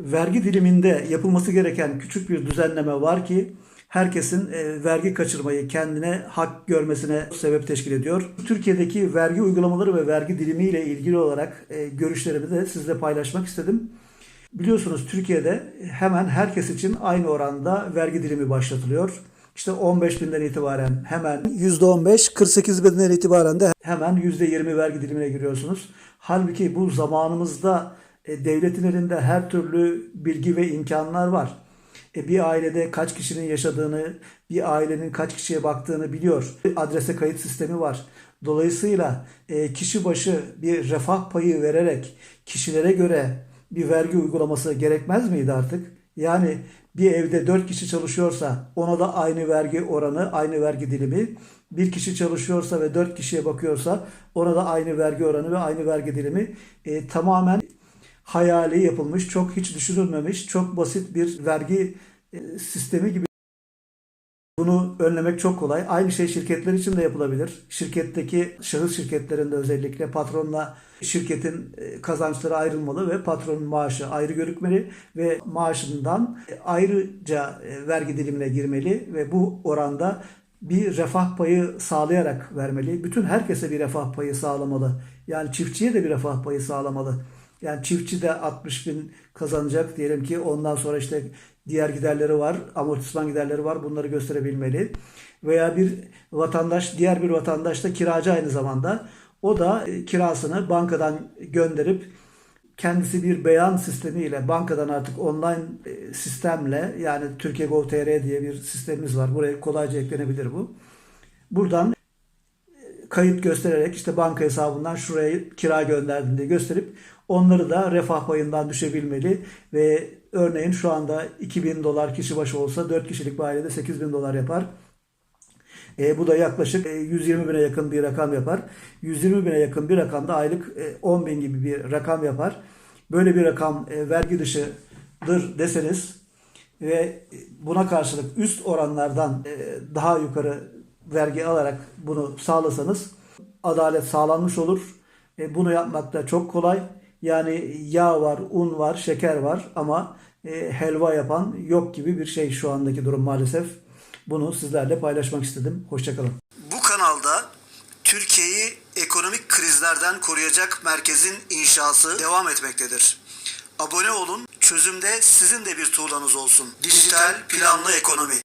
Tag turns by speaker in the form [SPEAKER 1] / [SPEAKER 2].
[SPEAKER 1] vergi diliminde yapılması gereken küçük bir düzenleme var ki herkesin e, vergi kaçırmayı kendine hak görmesine sebep teşkil ediyor. Türkiye'deki vergi uygulamaları ve vergi dilimiyle ilgili olarak e, görüşlerimi de sizle paylaşmak istedim. Biliyorsunuz Türkiye'de hemen herkes için aynı oranda vergi dilimi başlatılıyor. İşte 15 binden itibaren hemen %15, 48 binden itibaren de hemen %20 vergi dilimine giriyorsunuz. Halbuki bu zamanımızda e, devletin elinde her türlü bilgi ve imkanlar var. E, bir ailede kaç kişinin yaşadığını, bir ailenin kaç kişiye baktığını biliyor. Adrese kayıt sistemi var. Dolayısıyla e, kişi başı bir refah payı vererek kişilere göre bir vergi uygulaması gerekmez miydi artık? Yani bir evde 4 kişi çalışıyorsa ona da aynı vergi oranı, aynı vergi dilimi. Bir kişi çalışıyorsa ve 4 kişiye bakıyorsa ona da aynı vergi oranı ve aynı vergi dilimi e, tamamen hayali yapılmış, çok hiç düşünülmemiş, çok basit bir vergi e, sistemi gibi. Bunu önlemek çok kolay. Aynı şey şirketler için de yapılabilir. Şirketteki şahıs şirketlerinde özellikle patronla şirketin e, kazançları ayrılmalı ve patronun maaşı ayrı görükmeli ve maaşından ayrıca e, vergi dilimine girmeli ve bu oranda bir refah payı sağlayarak vermeli. Bütün herkese bir refah payı sağlamalı. Yani çiftçiye de bir refah payı sağlamalı. Yani çiftçi de 60 bin kazanacak diyelim ki ondan sonra işte diğer giderleri var, amortisman giderleri var bunları gösterebilmeli. Veya bir vatandaş, diğer bir vatandaş da kiracı aynı zamanda. O da e, kirasını bankadan gönderip kendisi bir beyan sistemiyle bankadan artık online e, sistemle yani Türkiye Gov.tr diye bir sistemimiz var. Buraya kolayca eklenebilir bu. Buradan kayıt göstererek işte banka hesabından şuraya kira gönderdim diye gösterip onları da refah payından düşebilmeli ve örneğin şu anda 2000 dolar kişi başı olsa 4 kişilik bir ailede 8000 dolar yapar. E, bu da yaklaşık e, 120 bine yakın bir rakam yapar. 120 bine yakın bir rakamda aylık e, 10 bin gibi bir rakam yapar. Böyle bir rakam e, vergi dışıdır deseniz ve buna karşılık üst oranlardan e, daha yukarı vergi alarak bunu sağlasanız adalet sağlanmış olur. E, bunu yapmak da çok kolay. Yani yağ var, un var, şeker var ama e, helva yapan yok gibi bir şey şu andaki durum maalesef. Bunu sizlerle paylaşmak istedim. Hoşçakalın. Bu kanalda Türkiye'yi ekonomik krizlerden koruyacak merkezin inşası devam etmektedir. Abone olun, çözümde sizin de bir tuğlanız olsun. Dijital planlı ekonomi.